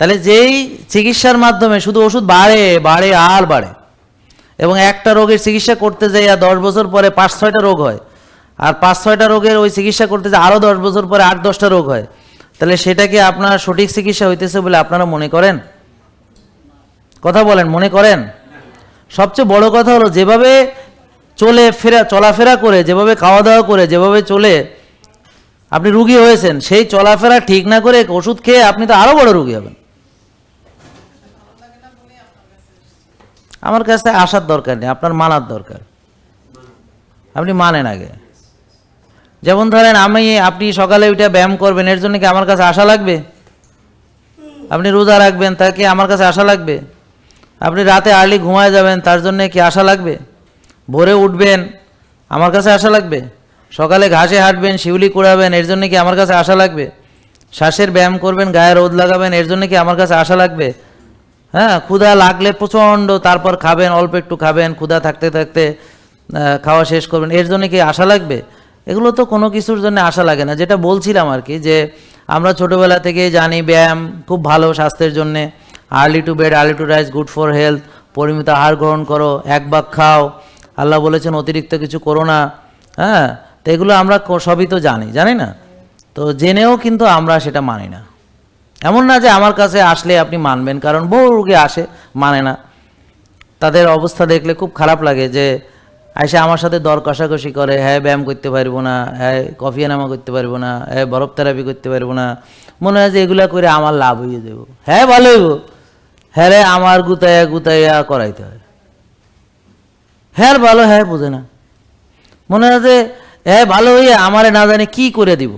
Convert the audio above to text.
তাহলে যেই চিকিৎসার মাধ্যমে শুধু ওষুধ বাড়ে বাড়ে, আর বাড়ে, এবং একটা রোগের চিকিৎসা করতে যাই আর দশ বছর পরে পাঁচ ছয়টা রোগ হয়, আর পাঁচ ছয়টা রোগের ওই চিকিৎসা করতে যায় আরও দশ বছর পরে আট দশটা রোগ হয়, তাহলে সেটা কি আপনার সঠিক চিকিৎসা হইতেছে বলে আপনারা মনে করেন? কথা বলেন, মনে করেন? সবচেয়ে বড় কথা হলো যেভাবে চলে ফেরা, চলাফেরা করে, যেভাবে খাওয়া দাওয়া করে, যেভাবে চলে আপনি রুগী হয়েছেন, সেই চলাফেরা ঠিক না করে ওষুধ খেয়ে আপনি তো আরও বড় রুগী হবেন। আমার কাছে আসার দরকার নেই, আপনার মানার দরকার। আপনি মানেন আগে। যেমন ধরেন আমি, আপনি সকালে উঠে ব্যায়াম করবেন, এর জন্য কি আমার কাছে আশা লাগবে? আপনি রোজা রাখবেন তাকে আমার কাছে আশা লাগবে? আপনি রাতে আর্লি ঘুমায় যাবেন, তার জন্য কি আশা লাগবে? ভোরে উঠবেন, আমার কাছে আশা লাগবে? সকালে ঘাসে হাঁটবেন, শিউলি কুড়াবেন, এর জন্য কি আমার কাছে আশা লাগবে? শ্বাসের ব্যায়াম করবেন, গায়ে রোদ লাগাবেন, এর জন্য কি আমার কাছে আশা লাগবে? হ্যাঁ ক্ষুধা লাগলে প্রচণ্ড, তারপর খাবেন, অল্প একটু খাবেন, ক্ষুধা থাকতে থাকতে খাওয়া শেষ করবেন। এর জন্য কি আশা লাগবে? এগুলো তো কোনো কিছুর জন্য আশা লাগে না। যেটা বলছিলাম আর কি, যে আমরা ছোটোবেলা থেকে জানি ব্যায়াম খুব ভালো স্বাস্থ্যের জন্যে। Early to bed early to rise good for health পরিমিত আহার গ্রহণ করো, এক বাগ খাও। আল্লাহ বলেছেন, অতিরিক্ত কিছু করো না। হ্যাঁ তো এগুলো আমরা সবই তো জানি জানি না? তো জেনেও কিন্তু আমরা সেটা মানি না। এমন না যে আমার কাছে আসলে আপনি মানবেন, কারণ বহু রোগী আসে মানে না। তাদের অবস্থা দেখলে খুব খারাপ লাগে যে আইসা আমার সাথে দর কষাকষি করে হ্যাঁ ব্যায়াম করতে পারব না হ্যাঁ কফি এনামা করতে পারব না হ্যাঁ বরফ থেরাপি করতে পারব না। মনে হয় যে এগুলা করে আমার লাভ হয়ে যাব। হ্যাঁ ভালো হইব। হ্যাঁ রে, আমার গুতাইয়া গুতাইয়া করাইতে হয়। হ্যাঁ ভালো হ্যাঁ বুঝে না। মনে হয় যে হ্যাঁ ভালো হইয়া আমারে না জানি কি করে দিব।